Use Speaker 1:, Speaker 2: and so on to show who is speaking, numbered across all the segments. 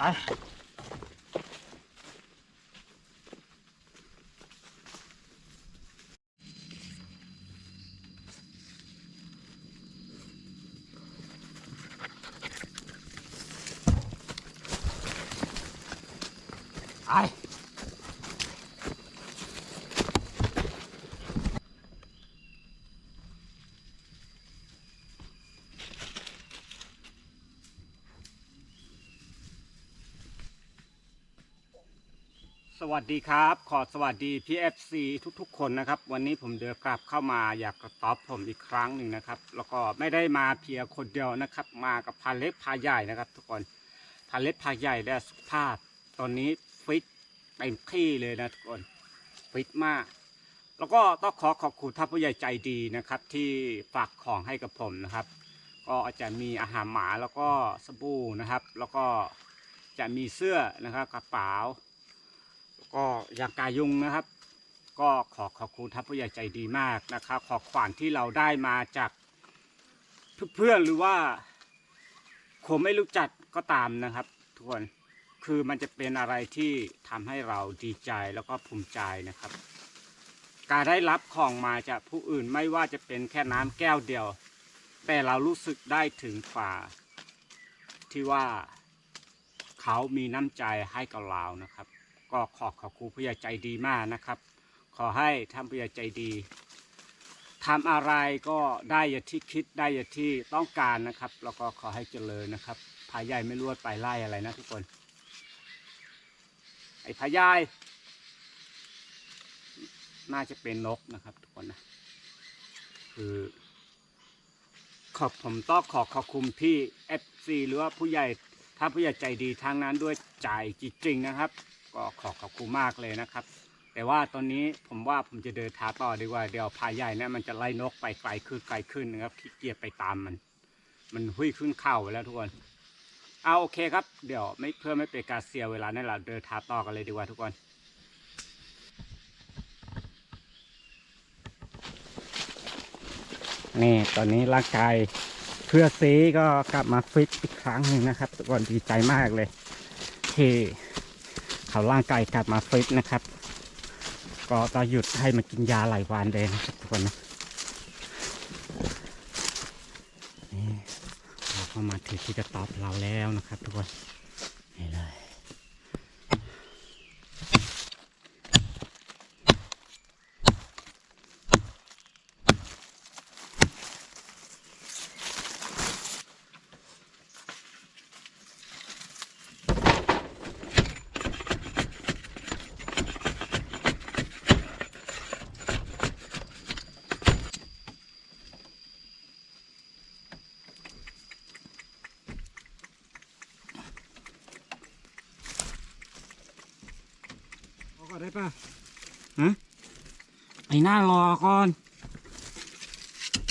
Speaker 1: ไป วัสดีครับ ขอสวัสดีพี่ FC ทุกๆ คนนะครับ วันนี้ผมเดินกลับเข้ามาอยากกระตอบผมอีกครั้งหนึ่งนะครับ แล้วก็ไม่ได้มาเพียงคนเดียวนะครับ มากับพาเล็กพาใหญ่นะครับ ทุกคนพาเล็กพาใหญ่และสุขภาพ ตอนนี้ฟิตเต็มที่เลยนะทุกคนฟิตมาก แล้วก็ต้องขอขอบคุณท่านผู้ใหญ่ใจดีนะครับ ที่ฝากของให้กับผมนะครับ ก็จะมีอาหารหมาแล้วก็สบู่นะครับ แล้วก็จะมีเสื้อนะครับกระเป๋า ก็ยางกายุงนะครับ ก็ขอขอบคุณท่านผู้ใหญ่ใจดีมากนะครับ ขอขวัญที่เราได้มาจากเพื่อนหรือว่าคนไม่รู้จักก็ตามนะครับทุกคนคือมันจะเป็นอะไรที่ทำให้เราดีใจแล้วก็ภูมิใจนะครับ การได้รับของมาจากผู้อื่นไม่ว่าจะเป็นแค่น้ำแก้วเดียว แต่เรารู้สึกได้ถึงฝ่า ที่ว่าเขามีน้ำใจให้กับเรานะครับ ก็ขอขอบคุณผู้ใหญ่ใจดีมากนะครับ ขอให้ท่านผู้ใหญ่ใจดีทำอะไรก็ได้อย่าที่คิดได้อย่าที่ต้องการนะครับ แล้วก็ขอให้เจริญนะครับพายใหญ่ไม่รวดไปไล่อะไรนะทุกคน ไอ้พายใหญ่น่าจะเป็นนกนะครับทุกคนนะ คือ ขอบผมต้องขอขอบคุณพี่ FC หรือว่าผู้ใหญ่ถ้าผู้ใหญ่ใจดีทางนั้นด้วยใจจริงๆนะครับ ก็ขอขอบคุณมากเลยนะครับ แต่ว่าตอนนี้ผมว่าผมจะเดินท้าต่อดีกว่าเดี๋ยวพายใหญ่เนี่ยมันจะไล่นกไปไกลขึ้นไกลขึ้นนะครับขี้เกียจไปตามมัน มันหุ้ยขึ้นเข้าไปแล้วทุกคนเอาโอเคครับ เดี๋ยวไม่เพื่อไม่เป็นการเสียเวลาเนี่ยเราเดินท้าต่อกันเลยดีกว่าทุกคนนี่ตอนนี้ร่างกายเพื่อซีก็กลับมาฟิตอีกครั้งหนึ่งนะครับทุกคนดีใจมากเลยที่ เขาร่างกายกลับมาฟิตนะครับ ก็ต้องหยุดให้มันกินยาหลายวันเลยนะครับทุกคนนะนี่เราก็มาถึงที่กระต๊อบเราแล้วนะครับทุกคนเลย รอก่อนได้ป่ะฮะ ไอ้หน้ารอก่อน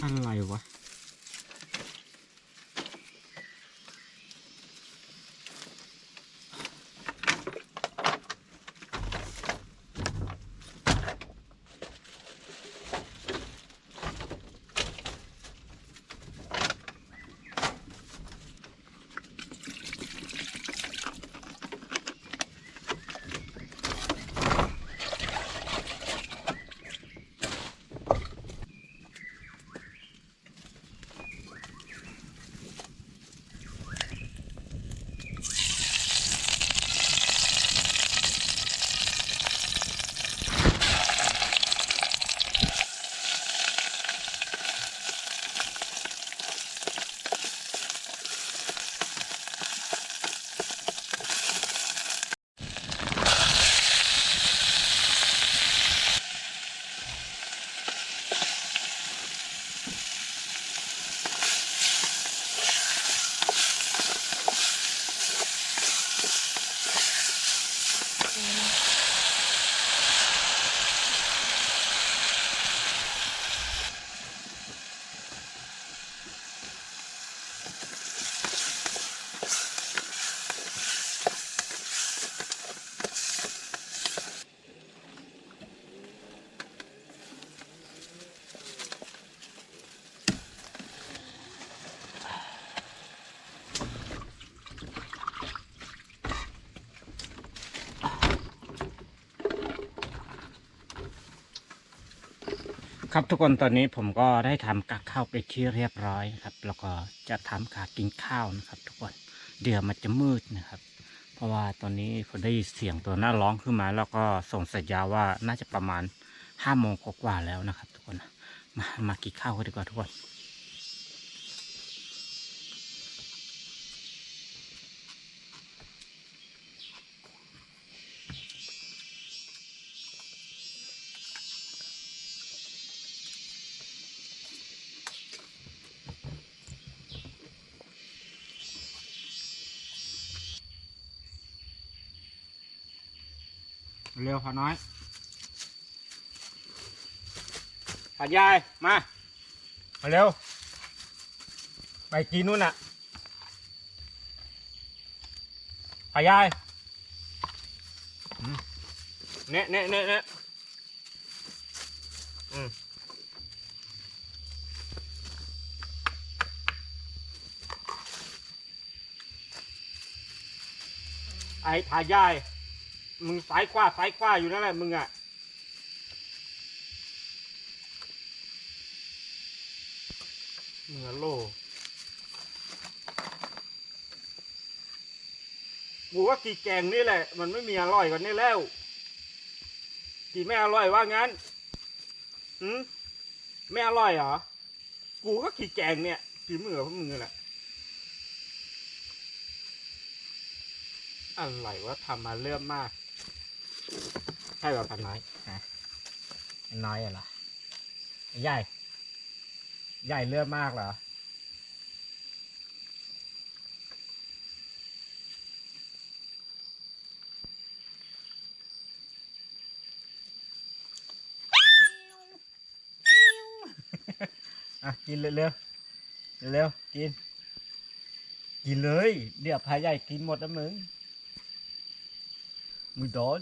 Speaker 1: อะไรวะ ครับทุกคนตอนนี้ผมก็ได้ทำกับข้าวไปที่เรียบร้อยนะครับ แล้วก็จะทำขากินข้าวนะครับ ทุกคนเดี๋ยวมันจะมืดนะครับ เพราะว่าตอนนี้ผมได้เสียงตัวหน้าร้องขึ้นมา แล้วก็ส่งสัญญาณว่าน่าจะประมาณห้าโมงกว่าแล้วนะครับ ทุกคนมามากินข้าวกันดีกว่าทุกคน เร็วพอน้อยพายายมา มาเร็ว ไปกินนู่นน่ะพายายอืมเนะเนะเนะเนะอืมไอ้พายาย มึงซ้ายขวาซ้ายขวาอยู่นั่นแหละมึงอะเหนือโลกูว่ากีแกงนี่แหละ มันไม่มีอร่อยกว่านี้แล้ว กีไม่อร่อยว่างั้นหืมไม่อร่อยเหรอ กูก็กีแกงเนี่ยกีมือพวกมึงแหละ อะไรวะทำมาเรื่อมมาก ใช่ป่ะพันน้อยฮะน้อยเหรอใหญ่ ใหญ่เลื่อมมากเหรออะกินเร็วๆเร็วๆกิน กินเลย เดี๋ยวพายใหญ่กินหมดนะมึงมึงโดน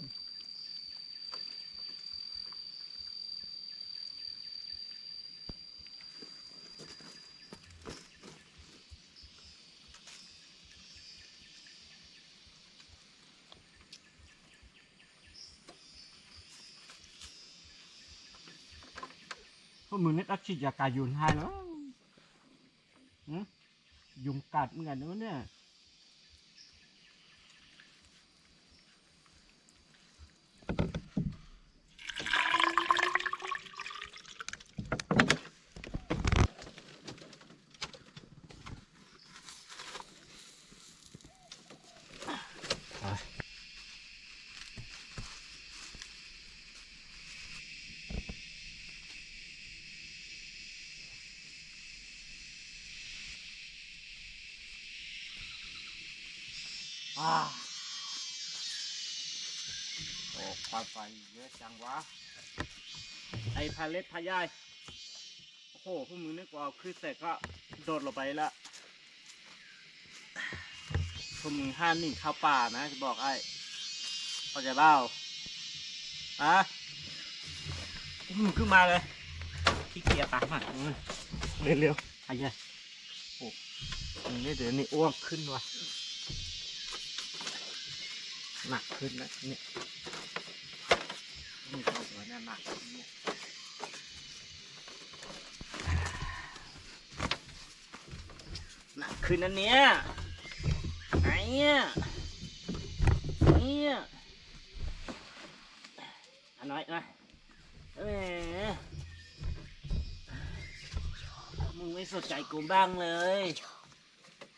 Speaker 1: มึงนี่ตัดฉีดยากายุนให้แล้วหึยุงกัดเหมือนกันนะเนี่ย อ่า โอ้ควันไฟเยอะจังวะ ไอพาเลตพายาย โอ้โหพวกมึงนึกว่าคือเสร็จก็โดดลงไปละพวกมึงห้ามหนีเข้าป่านะจะบอกไอ้เข้าใจเปล่าอะพวกมึงขึ้นมาเลยขี้เกียจตามมาเร็วๆพายายโอ้มึงนี่เดี๋ยวนี้อ้วกขึ้นวะหนักขึ้นนะเนี่ย นี่เข้าหัวเนี่ยหนักขึ้นเนี่ยหนักขึ้นนะเนี่ยไอ้เนี่ยเนี่ยอันน้อยนะเออมึงไม่สนใจกูบ้างเลย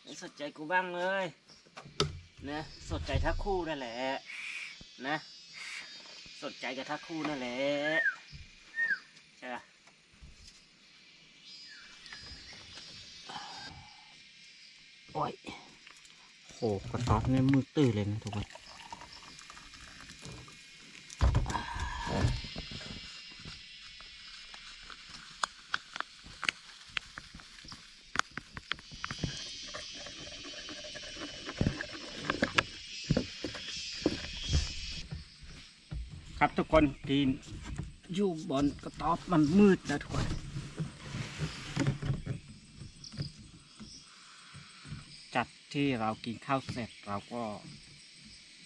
Speaker 1: ไม่สนใจกูบ้างเลย นะ สนใจทักคู่นั่นแหละ นะ สนใจกับทักคู่นั่นแหละใช่ปะโอ้ยโหกระต๊อบเนี่ยมือตื้อเลยนะทุกคน ครับทุกคนทีนอยู่บนกระต๊อบมันมืดนะทุกคนจัดที่เรากินข้าวเสร็จเราก็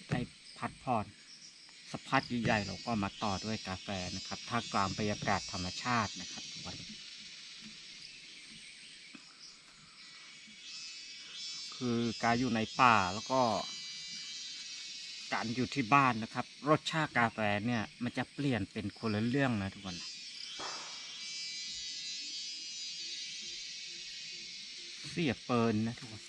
Speaker 1: ได้พักผ่อนสัพักใหญ่ๆเราก็มาต่อด้วยกาแฟนะครับท่ากลางบรรยากาศธรรมชาตินะครับทุกวันคือการอยู่ในป่าแล้วก็ารอยู่ที่บ้านนะครับ รสชาติกาแฟเนี่ย มันจะเปลี่ยนเป็นคนละเรื่องนะทุกคนเสียเปินนะทุกคน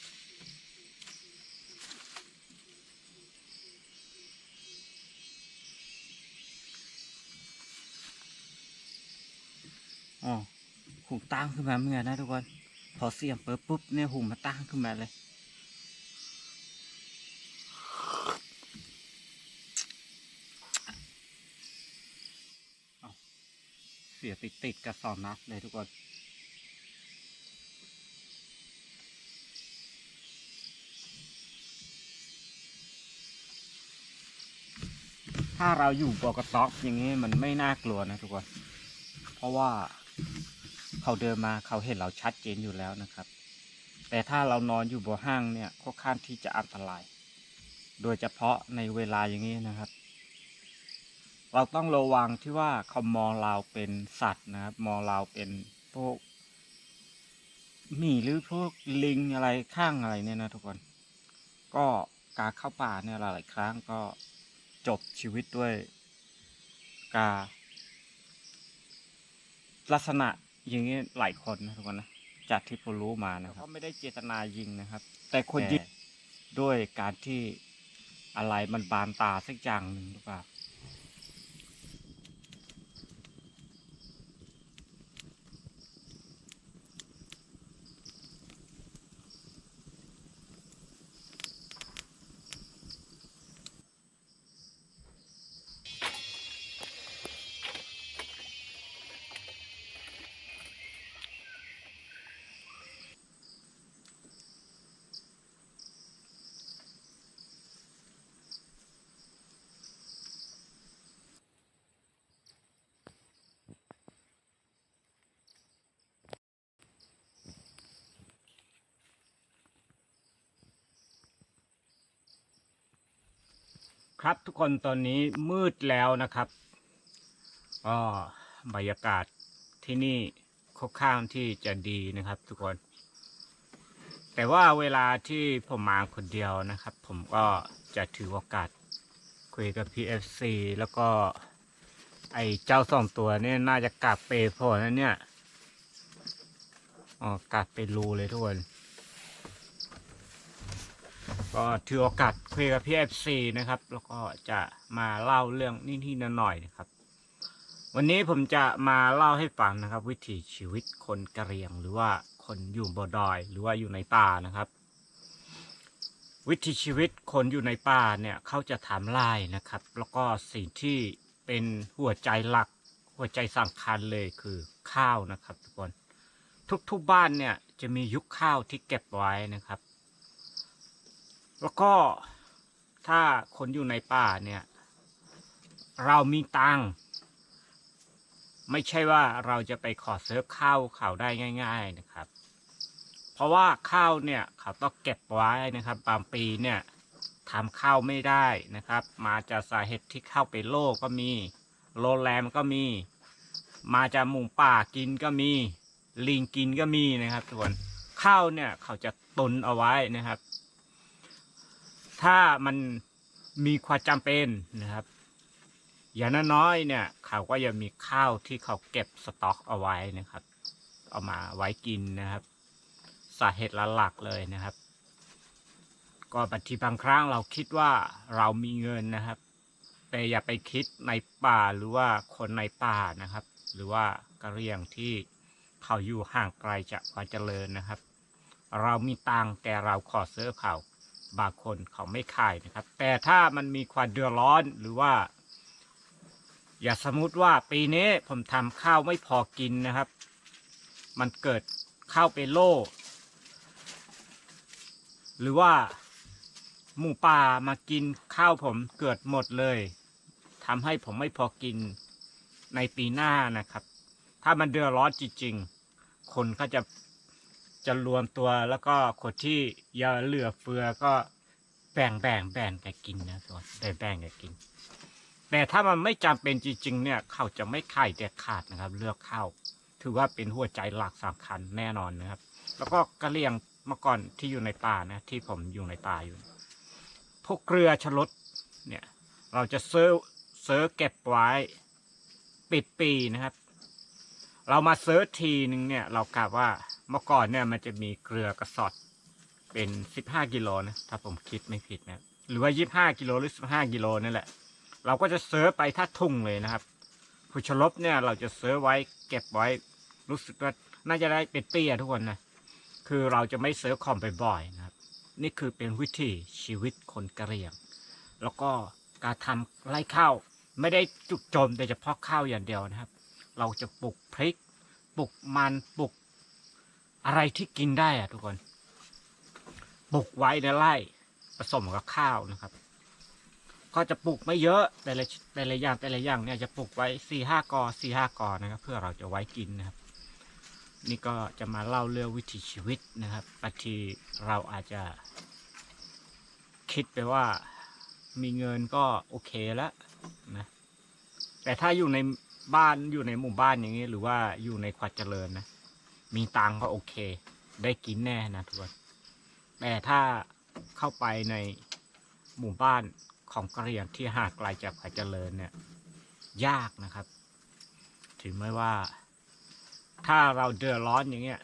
Speaker 1: อ๋อหูตั้งขึ้นมาเมื่อนะทุกคน พอเสียงเปิดปุ๊บเนี่ยหูมาตั้งขึ้นมาเลย เอาเสียติดติดกับสองนัดเลยทุกคน ถ้าเราอยู่บอกต๊อกอย่างนี้มันไม่น่ากลัวนะทุกคน เพราะว่าเขาเดินมาเขาเห็นเราชัดเจนอยู่แล้วนะครับ แต่ถ้าเรานอนอยู่บนห้างเนี่ยค่อนข้างที่จะอันตราย โดยเฉพาะในเวลาอย่างนี้นะครับ เราต้องระวังที่ว่าเขามองเราเป็นสัตว์นะครับ มองเราเป็นพวกหมีหรือพวกลิงอะไรข้างอะไรเนี่ยนะทุกคน ก็การเข้าป่าเนี่ยหลายๆครั้งก็จบชีวิตด้วยการลักษณะอย่างนี้หลายคนนะทุกคนนะจากที่ผมรู้มานะครับก็ไม่ได้เจตนายิงนะครับ แต่คนยิงด้วยการที่อะไรมันบานตาสักอย่างหนึ่งหรือเปล่า ครับทุกคนตอนนี้มืดแล้วนะครับก็บรรยากาศที่นี่ค่อนข้างที่จะดีนะครับ ทุกคน แต่ว่าเวลาที่ผมมาคนเดียวนะครับ ผมก็จะถือโอกาสคุยกับ PFC แล้วก็ ไอ้เจ้าสองตัวเนี่ยน่าจะกัดเปพอนะเนี่ย อ๋อกัดเปรูเลยทุกคน ก็ถือโอกาสคุยกับพี่เอฟซีนะครับ แล้วก็จะมาเล่าเรื่องนิดๆหน่อยๆนะครับ วันนี้ผมจะมาเล่าให้ฟังนะครับ วิถีชีวิตคนกะเหรี่ยง หรือว่าคนอยู่บนดอย หรือว่าอยู่ในป่านะครับ วิถีชีวิตคนอยู่ในป่าเนี่ยเขาจะทำไร่นะครับ แล้วก็สิ่งที่เป็นหัวใจหลัก หัวใจสำคัญเลยคือข้าวนะครับทุกคนทุกๆบ้านเนี่ยจะมียุคข้าวที่เก็บไว้นะครับ แล้วก็ถ้าคนอยู่ในป่าเนี่ย เรามีตังไม่ใช่ว่าเราจะไปขอซื้อข้าวเขาได้ง่าย ๆนะครับ เพราะว่าข้าวเนี่ยเขาต้องเก็บไว้นะครับ บางปีเนี่ยทำข้าวไม่ได้นะครับ มาจากสาเหตุที่ข้าวไปโลกก็มีโรงแรมก็มี มาจากหมูป่ากินก็มี ลิงกินก็มีนะครับทุกคนข้าวเนี่ยเขาจะตุนเอาไว้นะครับ ถ้ามันมีความจำเป็นนะครับ อย่างน้อยๆเนี่ย เขาก็ยังมีข้าวที่เขาเก็บสต็อกเอาไว้นะครับ เอามาไว้กินนะครับ สาเหตุหลักๆเลยนะครับ ก็บางทีบางครั้งเราคิดว่าเรามีเงินนะครับ แต่อย่าไปคิดในป่าหรือว่าคนในป่านะครับ หรือว่ากะเรียงที่เขาอยู่ห่างไกลจากความเจริญนะครับ เรามีตังแต่เราขอเซื้อเขา บางคนเขาไม่ขายนะครับ แต่ถ้ามันมีความเดือดร้อนหรือว่า อย่าสมมติว่าปีนี้ผมทำข้าวไม่พอกินนะครับ มันเกิดข้าวเป็นโรคหรือว่าหมูป่ามากินข้าวผมเกิดหมดเลยทำให้ผมไม่พอกินในปีหน้านะครับ ถ้ามันเดือดร้อนจริงๆ คนก็จะ จะรวมตัวแล้วก็คนที่ยังเหลือเฟือก็แบ่งแบ่งแบ่งกันกินนะส่วนแบ่งแบ่งกันกิน แต่ถ้ามันไม่จำเป็นจริง ๆ เนี่ยเขาจะไม่ขายเด็ดขาดนะครับ เลือกข้าวถือว่าเป็นหัวใจหลักสำคัญแน่นอนนะครับ แล้วก็กระเลียงเมื่อก่อนที่อยู่ในป่านะที่ผมอยู่ในป่าอยู่ พวกเกลือชลดเนี่ยเราจะเซื้อซื้อเก็บไว้ปิดปีนะครับ เรามาเซื้อทีหนึ่งเนี่ยเรากะว่า เมื่อก่อนเนี่ยมันจะมีเกลือกระสอบเป็นสิบห้ากิโลนะถ้าผมคิดไม่ผิดนะหรือว่ายี่ห้ากิโลหรือสิบห้ากิโลนั่นแหละ เราก็จะเซื้อไปถ้าทุ่งเลยนะครับผู้ชลบเนี่ยเราจะเซื้อไว้เก็บไว้รู้สึกว่าน่าจะได้เป็นเตี้ยทุกคนนะคือเราจะไม่เซื้อของบ่อยๆนะครับ นี่คือเป็นวิถีชีวิตคนกะเหรี่ยง แล้วก็การทำไร่ข้าวไม่ได้จุกจมแต่เฉพาะข้าวอย่างเดียวนะครับ เราจะปลูกพริกปลูกมันปลูก อะไรที่กินได้อะทุกคนปลูกไว้ในไร่ผสมกับข้าวนะครับ ก็จะปลูกไม่เยอะแต่ละแต่ละอย่างแต่ละอย่างเนี่ยจะปลูกไว้สี่ห้ากอสี่ห้ากอนะครับ เพื่อเราจะไว้กินนะครับ นี่ก็จะมาเล่าเรื่องวิถีชีวิตนะครับบางทีเราอาจจะ คิดไปว่ามีเงินก็โอเคแล้วนะแต่ถ้าอยู่ในบ้านอยู่ในหมู่บ้านอย่างนี้ หรือว่าอยู่ในความเจริญนะ มีตังก็โอเค ได้กินแน่นะทุกคนแต่ถ้าเข้าไปในหมู่บ้านของกะเหรี่ยงที่ห่างไกลจากควาเจริญเนี่ย ยากนะครับ ถึงแม้ว่า ถ้าเราเดือดร้อนอย่างเงี้ย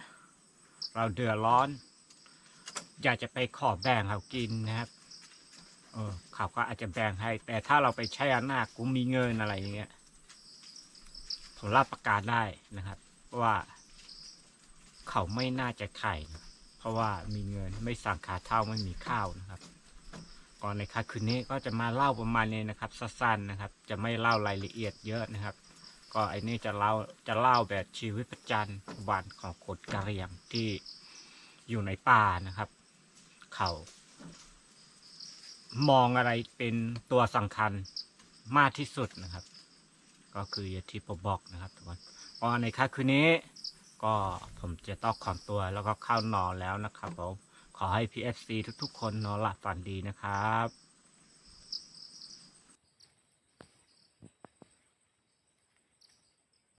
Speaker 1: เราเดือดร้อน อยากจะไปขอแบ่งเขากินนะครับ เออเขาก็อาจจะแบ่งให้ แต่ถ้าเราไปใช้อำนาจกูมีเงินอะไรอย่างเงี้ยผมรับประกาศได้นะครับว่า เขาไม่น่าจะไข่นะเพราะว่ามีเงินไม่สั่งขาเท่าไม่มีข้าวนะครับก่อนในค่คืนนี้ก็จะมาเล่าประมาณนี้นะครับสั้นๆนะครับ จะไม่เล่ารายละเอียดเยอะนะครับ ก็ไอ้นี่จะเล่าจะเล่าแบบชีวิตประจำวันของคนกะเหรี่ยงที่อยู่ในป่านะครับ เขามองอะไรเป็นตัวสำคัญมากที่สุดนะครับ ก็คืออย่าที่ผมบอกนะครับทุกคนก็ในค่ำคืนนี้ ก็ผมจะต้องขอตัวแล้วก็เข้านอนแล้วนะครับผมขอให้ PFC ทุกๆ คนนอนหลับฝันดีนะครับ